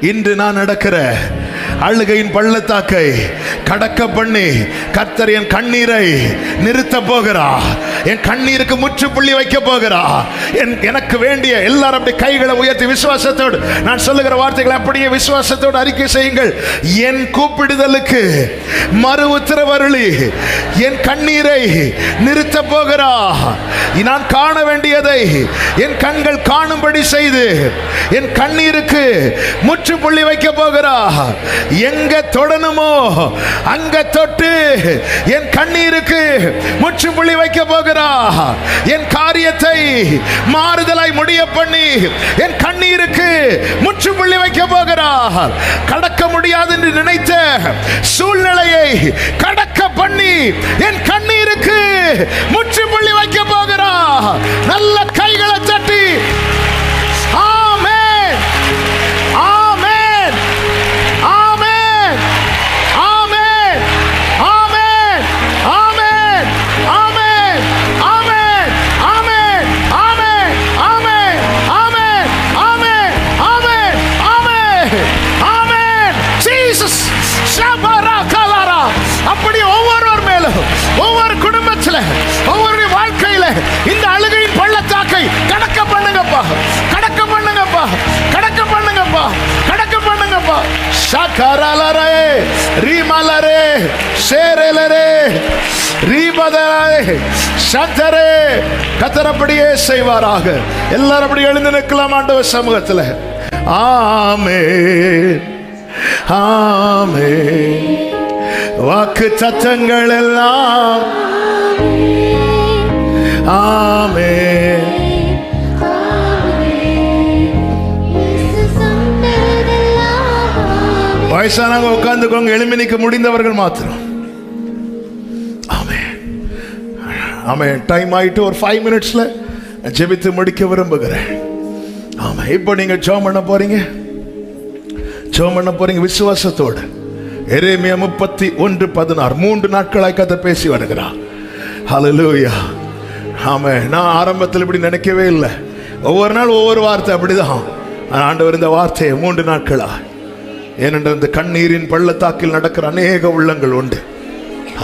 இன்று நான் நடக்கிற அழுகையின் பள்ளத்தாக்கை கடக்க பண்ணி கர்த்தர் என் கண்ணீரை நிறுத்த போகிறா. என் கண்ணீருக்கு முற்றுப்புள்ளி வைக்க போகிறா. என் எனக்கு வேண்டிய எல்லாரும் அப்படி கைகளை உயர்த்தி விசுவாசத்தோடு நான் சொல்லுகிற வார்த்தைகளை அப்படியே விசுவாசத்தோடு அறிக்கை செய்யுங்கள். என் கூப்பிடுதலுக்கு மறு உத்தரவருளி என் கண்ணீரை நிறுத்த போகிறா. நான் காண வேண்டியதை என் கண்கள் காணும்படி செய்து என் கண்ணீருக்கு முற்றுப்புள்ளி வைக்க போகிறா. எங்க தொடணுமோ அங்க தொட்டு என் கண்ணீருக்கு முற்றுப்புள்ளி வைக்க போகிறா. என் காரியத்தை மாறுதலாய் முடிய பண்ணி என் கண்ணீருக்கு முற்றுப்புள்ளி வைக்க போகிறார் கடக்க முடியாது என்று நினைத்த சூழ்நிலையை கடக்க பண்ணி என் கண்ணீருக்கு முற்றுப்புள்ளி வைக்க போகிறார் நல்ல கைகளை இந்த அழுகையின் பள்ளத்தாக்கை கடக்க பண்ணுங்கப்பா. கடக்க பண்ணுங்கப்பா. கடக்க பண்ணுங்கப்பா. கடக்க பண்ணுங்கப்பா. ஷகரலரே ரீமலரே சேரலரே ரீபதரே சந்தரே கத்தரப்படியே செய்வாராக. எல்லாரும் அப்படி எழுந்து நிற்கலாம் ஆண்டவர் சமூகத்தில். ஆமே ஆமே வாக்கு சத்தங்கள் எல்லாம். ஆமே வயசானவங்க உட்காந்துக்கோங்க எழுமி நிற்க முடிந்தவர்கள் மாத்திரம். ஆமே ஆமே டைம் ஆயிட்டு ஒரு ஃபைவ் மினிட்ஸ்ல ஜெபித்து முடிக்க விரும்புகிறேன். ஆமா இப்போ நீங்க ஜோம் பண்ண போறீங்க? ஜோம் பண்ண போறீங்க விசுவாசத்தோடு. எரேமியா முப்பத்தி ஒன்று பதினாறு. மூன்று நாட்களாய் கதை பேசி வருகிறார். ஹalleluya ஆமாம் நான் ஆரம்பத்தில் இப்படி நினைக்கவே இல்லை. ஒவ்வொரு நாள் ஒவ்வொரு வார்த்தை அப்படிதான். ஆண்டவர் இந்த வார்த்தையை மூன்று நாட்களா ஏனென்றால் இந்த கண்ணீரின் பள்ளத்தாக்கில் நடக்கிற அநேக உள்ளங்கள் உண்டு.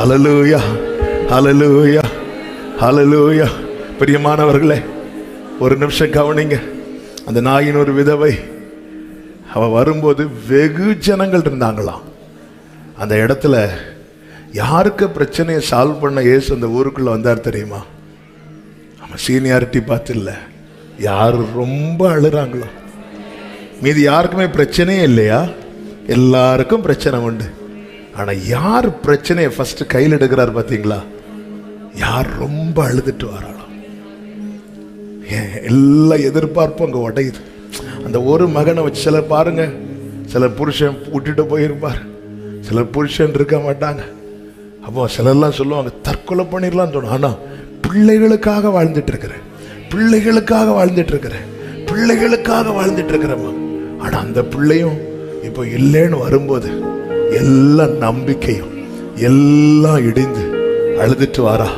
அலலூயா அலலூயா அலலூயா பிரியமானவர்களே ஒரு நிமிஷம் கவனிங்க. அந்த நாயின் ஒரு விதவை அவ வரும்போது வெகு ஜனங்கள் இருந்தாங்களாம். அந்த இடத்துல யாருக்கு பிரச்சனையை சால்வ் பண்ண இயேசு அந்த ஊருக்குள்ளே வந்தார் தெரியுமா? நம்ம சீனியாரிட்டி பார்த்து இல்லை யார் ரொம்ப அழுறாங்களோ. மீதி யாருக்குமே பிரச்சனையே இல்லையா? எல்லாருக்கும் பிரச்சனை உண்டு. ஆனால் யார் பிரச்சனையை ஃபர்ஸ்ட் கையில் எடுக்கிறார் பார்த்தீங்களா? யார் ரொம்ப அழுதுட்டு வராளோ. ஏன் எல்லா எதிர்பார்ப்பும் அங்கே உடையுது. அந்த ஒரு மகனை வச்சு சிலர் பாருங்க. சிலர் புருஷன் விட்டுட்டு போயிருப்பார். சிலர் புருஷன் இருக்க மாட்டாங்க. அப்போ சிலர்லாம் சொல்லுவாங்க தற்கொலை பண்ணிடலாம்னு சொன்னோம் ஆனால் பிள்ளைகளுக்காக வாழ்ந்துட்டு இருக்கிறேன் பிள்ளைகளுக்காக வாழ்ந்துட்டு இருக்கிறேன் பிள்ளைகளுக்காக வாழ்ந்துட்டு இருக்கிறேம்மா ஆனால் அந்த பிள்ளையும் இப்போ இல்லைன்னு வரும்போது எல்லா நம்பிக்கையும் எல்லாம் இடிந்து அழுதுட்டு வாரா.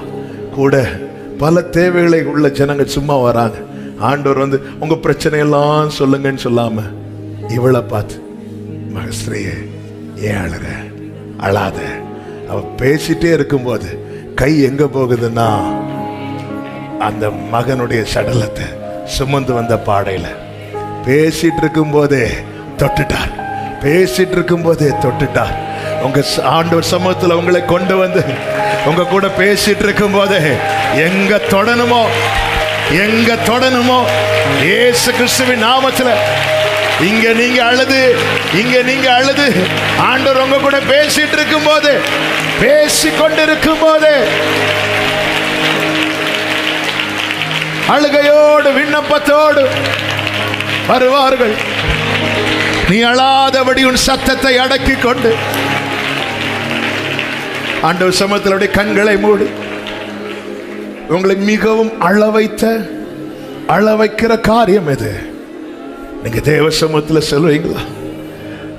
கூட பல தேவைகளை உள்ள ஜனங்க சும்மா வராங்க. ஆண்டவர் வந்து உங்க பிரச்சனையெல்லாம் சொல்லுங்கன்னு சொல்லாம இவளை பார்த்து மகஸ்திரியே ஏன் அழுற? அழாத. அவ பேசிட்டே இருக்கும்போது கை எங்க போகுதுன்னா அந்த மகனுடைய சடலத்தை சுமந்து வந்த பாடையில் பேசிட்டு இருக்கும் போதே தொட்டுட்டார். பேசிட்டு இருக்கும் போதே தொட்டுட்டார். உங்க ஆண்டவர் சமூகத்தில் உங்களை கொண்டு வந்து உங்க கூட பேசிட்டு இருக்கும் போதே எங்க தொடணுமோ எங்க தொடணுமோ ஏசு கிறிஸ்துவின் நாமத்தில் இங்க நீங்க அழுது இங்க நீங்க அழுது ஆண்டவர் உங்க கூட பேசிட்டு இருக்கும் போது பேசி கொண்டிருக்கும் போது அழுகையோடு விண்ணப்பத்தோடு வருவார்கள். நீ அழாதபடி உன் சத்தத்தை அடக்கிக் கொண்டு. ஆண்டவர் சமத்திலுடைய கண்களை மூடி உங்களை மிகவும் அளவைத்த வைத்த வைக்கிற காரியம் எது நீங்க தேவ சமூகத்தில் செல்வீங்களா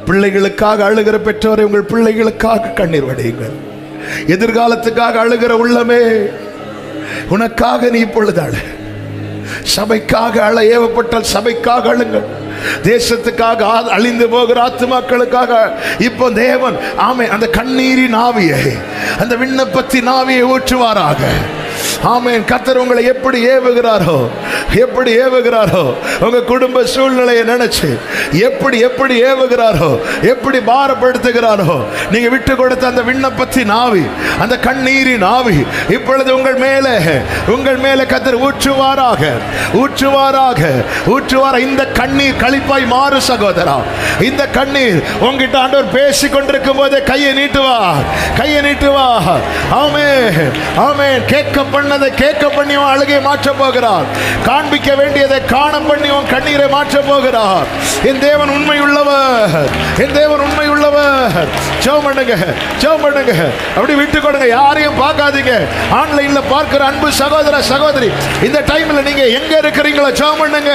பிள்ளைகளுக்காக அழுகிற பெற்றோரை உங்கள் பிள்ளைகளுக்காக கண்ணீர் வடியுங்கள். எதிர்காலத்துக்காக அழுகிற உள்ளமே உனக்காக நீ இப்பொழுது அழு. சபைக்காக அழ ஏவப்பட்டால் சபைக்காக அழுங்கள். தேசத்துக்காக அழிந்து போகிற ஆத்துமாக்களுக்காக. இப்போ தேவன் ஆமை அந்த கண்ணீரின் ஆவியை அந்த விண்ணப்பத்தின் ஆவியை ஊற்றுவாராக. ஆமென். கத்தர் உங்களை எப்படி ஏவுகிறாரோ எப்படி ஏவுகிறாரோ உங்க குடும்ப சூழ்நிலையை நினைச்சு எப்படி எப்படி ஏவுகிறாரோ எப்படி பாரப்படுத்துகிறாரோ நீங்க விட்டு கொடுத்த அந்த விண்ணப்பத்தின் ஆவி அந்த கண்ணீரின் ஆவி இப்பொழுது உங்கள் மேலே உங்கள் மேலே கத்தர் ஊற்றுவாராக ஊற்றுவாராக ஊற்றுவார. இந்த கண்ணீர் களிப்பாய் மாறு சகோதரா. இந்த கண்ணீர் உங்ககிட்ட ஆண்டவர் பேசி கொண்டிருக்கும் போதே கையை நீட்டுவா கையை நீட்டுவா. ஆமே ஆமே கேட்க பண்ணதை கேட்க பண்ணி அழுகை மாற்ற போகிறார் காண்பிக்க வேண்டியதை காண பண்ணி உன் கண்ணீரை மாற்ற போகிறார். என் தேவன் உண்மை உள்ளவர் என் தேவன் உண்மை உள்ளவர் ஜெபம் பண்ணுங்க ஜெபம் பண்ணுங்க. அப்படி விட்டு கொடுங்க யாரையும் பார்க்காதீங்க. ஆன்லைன்ல பார்க்கிற அன்பு சகோதர சகோதரி இந்த டைம்ல நீங்க எங்க இருக்கிறீங்களோ ஜெபம் பண்ணுங்க.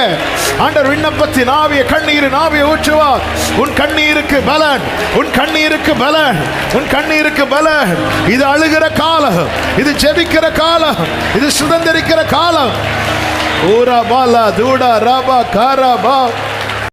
ஆண்டர் விண்ணப்பத்தின் ஆவிய கண்ணீர் நாவிய ஊற்றுவார். உன் கண்ணீருக்கு பலன் உன் கண்ணீருக்கு பலன் உன் கண்ணீருக்கு பலன். இது அழுகிற காலம் இது ஜெபிக்கிற காலம் இது சுதந்திரிக்கிற காலம். ఊరా బాల దూడ రాబా కారా బా